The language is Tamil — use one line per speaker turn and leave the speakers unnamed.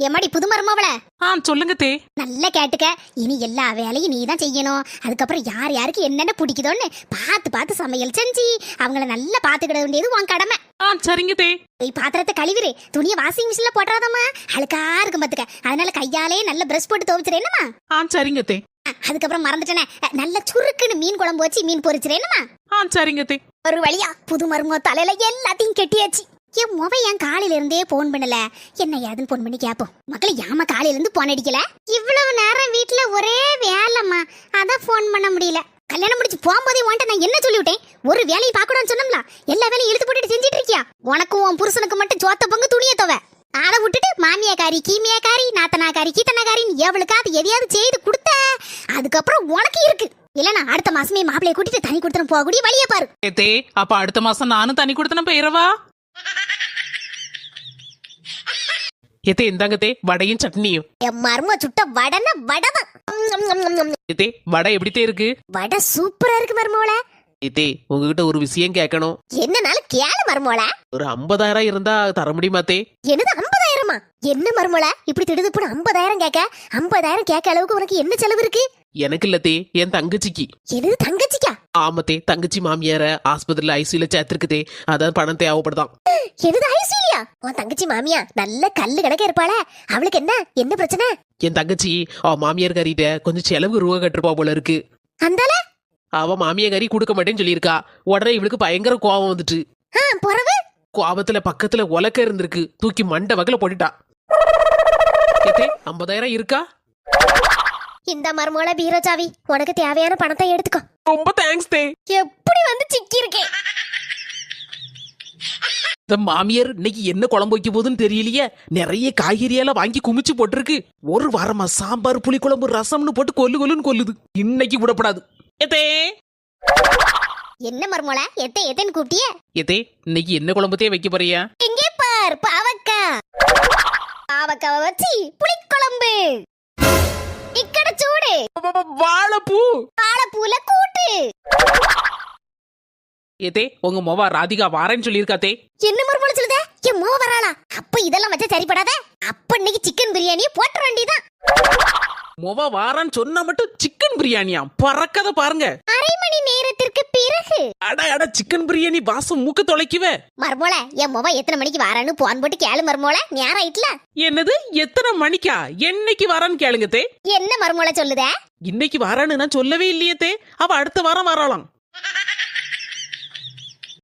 எம்மாடி புது மருமவள?
ஆ சொல்லுங்க தே.
நல்லா கேட்டுக்க. இனி எல்லா வேலையும் நீ தான் செய்யணும். அதுக்கப்புறம் யார் யாருக்கு என்னென்ன பிடிக்குதோன்னு பார்த்து பார்த்து சமையல் செஞ்சு அவங்கள நல்லா பார்த்துக்கிட வேண்டியது உன் கடமை.
ஆ சரிங்க தே.
நீ பாத்திரத்தை கழுவிரு. துணியை வாஷிங் மிஷின்ல போட்டுறாதம்மா. அழுக்கா இருக்கும் பாத்துக்க அதனால கையாலே நல்ல பிரஷ் போட்டு துவைச்சிரேனுமா
ஆ சரிங்க தே.
அதுக்கப்புறம் மறந்துட்டேனே. நல்ல சுருக்குன்னு மீன் குழம்பு வச்சு மீன் பொரிச்சிரேனுமா
ஆ சரிங்க தே.
ஒரு வழியா புது மருமக தலையில எல்லாத்தையும் கெட்டியாச்சு. என் முவை என் காலையில இருந்தே போன் பண்ணல. என்ன ஏதுன்னு போன் பண்ணி கேப்போம். மக்கள் ஏமா காலையில இருந்து போன் அடிக்கல? இவ்வளவு நேரம் வீட்டுல ஒரே வேலைம்மா. அதான் போன் பண்ண முடியல. கல்யாணம் முடிச்சு போகும்போதே உன்ட்ட நான் என்ன சொல்லிவிட்டேன்? ஒரு வேலையை பார்க்கணும்னு சொன்னோம்ல. எல்லா வேலையும் இழுத்து போட்டுட்டு செஞ்சிட்டு இருக்கியா? உனக்கும் உன் புருஷனுக்கு மட்டும் சோத்த பங்கு துணியை துவ. அதை விட்டுட்டு மாமியாக்காரி கீமியாக்காரி நாத்தனாக்காரி கீத்தனாக்காரின்னு எவளுக்காவது எதையாவது செய்து கொடுத்த. அதுக்கப்புறம் உனக்கு இருக்கு. இல்லனா அடுத்த மாசமே மாப்பிளைய கூட்டிட்டு தனி கொடுத்தனும் போகக்கூடிய வழியை பாரு.
ஏ அப்ப அடுத்த மாசம் நானும் தனி கொடுத்தன போயிடவா ஏத்தே இந்தாங்க தே வடையும் சட்னியும்.
என் மர்ம சுட்ட வடன வடதான்
ஏத்தே வடை எப்படி தே இருக்கு?
வடை சூப்பரா இருக்கு மர்மோல
ஏத்தே உங்ககிட்ட ஒரு விஷயம் கேட்கணும்.
என்னனாலும் கேளு மர்மோல
ஒரு ஐம்பதாயிரம் இருந்தா தர முடியுமா தே?
என்னது ஐம்பதாயிரமா? என்ன மர்மோல இப்படி திடுதுப்புன்னு ஐம்பதாயிரம் கேட்க. ஐம்பதாயிரம் கேட்க அளவுக்கு உனக்கு என்ன செலவு இருக்கு?
எனக்கு இல்ல தே என் தங்கச்சிக்கு.
என்னது தங்கச்சிக்கா?
ஆமத்தே தங்கச்சி மாமியார ஆஸ்பத்திரியில ஐசியூல சேர்த்திருக்குதே. அதான் பணம் தேவைப்படுதான்.
என்னது ஐசிலியா உன் தங்கச்சி மாமியா நல்ல கல்லு கணக்க இருப்பாள. அவளுக்கு என்ன? என்ன பிரச்சனை?
என் தங்கச்சி அவ மாமியார் கறிட்ட கொஞ்சம் செலவு ரூபா கட்டிருப்பா போல இருக்கு.
அந்தால
அவ மாமியார் கறி கொடுக்க மாட்டேன்னு சொல்லியிருக்கா. உடனே இவளுக்கு பயங்கர கோபம் வந்துட்டு.
ஆ பொறவு?
கோபத்துல பக்கத்துல உலக்க இருந்திருக்கு. தூக்கி மண்டை வகல போட்டுட்டா. ஐம்பதாயிரம் இருக்கா?
இந்த மர்மோல பீரோஜாவி உனக்கு தேவையான பணத்தை எடுத்துக்கோ.
ரொம்ப தேங்க்ஸ் தே
எப்படி வந்து சிக்கி இருக்கேன்
இந்த மாமியார் இன்னைக்கு என்ன குழம்பு வைக்க போகுதுன்னு தெரியலையே? நிறைய காய்கறியெல்லாம் வாங்கி குமிச்சு போட்டிருக்கு. ஒரு வாரமா சாம்பார் புளிக்குழம்பு ரசம்னு போட்டு கொல்லு கொல்லுன்னு கொல்லுது. இன்னைக்கு விடப்படாது. ஏத்தே
என்ன மர்மோல எத்த எத்தன்னு கூப்பிட்டியே?
ஏத்தே இன்னைக்கு என்ன குழம்புத்தே வைக்க போறியா?
எங்கே பார் பாவக்கா. பாவக்காவை வச்சு புளிக்குழம்பு. இக்கட சூடு.
வாழைப்பூ.
வாழைப்பூல கூட்டு
ஏத்தே உங்க மொவா ராதிகா வாரேன்னு சொல்லியிருக்காத்தே.
என்ன மறுபடியும் சொல்லுத? என் மோ வராளா? அப்ப இதெல்லாம் வச்சா சரிப்படாத? அப்ப இன்னைக்கு சிக்கன் பிரியாணியை போட்டுற வேண்டியதான்
மொவா வாரான்னு சொன்னா மட்டும் சிக்கன் பிரியாணியா? பறக்கத பாருங்க. அட அட சிக்கன் பிரியாணி வாசம் மூக்க தொலைக்குவே.
மர்மோல என் மொவ எத்தனை மணிக்கு வாரான்னு போன் போட்டு கேளு மர்மோல நேரம் ஆயிட்டுல.
என்னது? எத்தனை மணிக்கா? என்னைக்கு வாரான்னு கேளுங்க தே.
என்ன மர்மோல சொல்லுத?
இன்னைக்கு வாரான்னு நான் சொல்லவே இல்லையே தே. அவ அடுத்த வாரம் வராளாம்.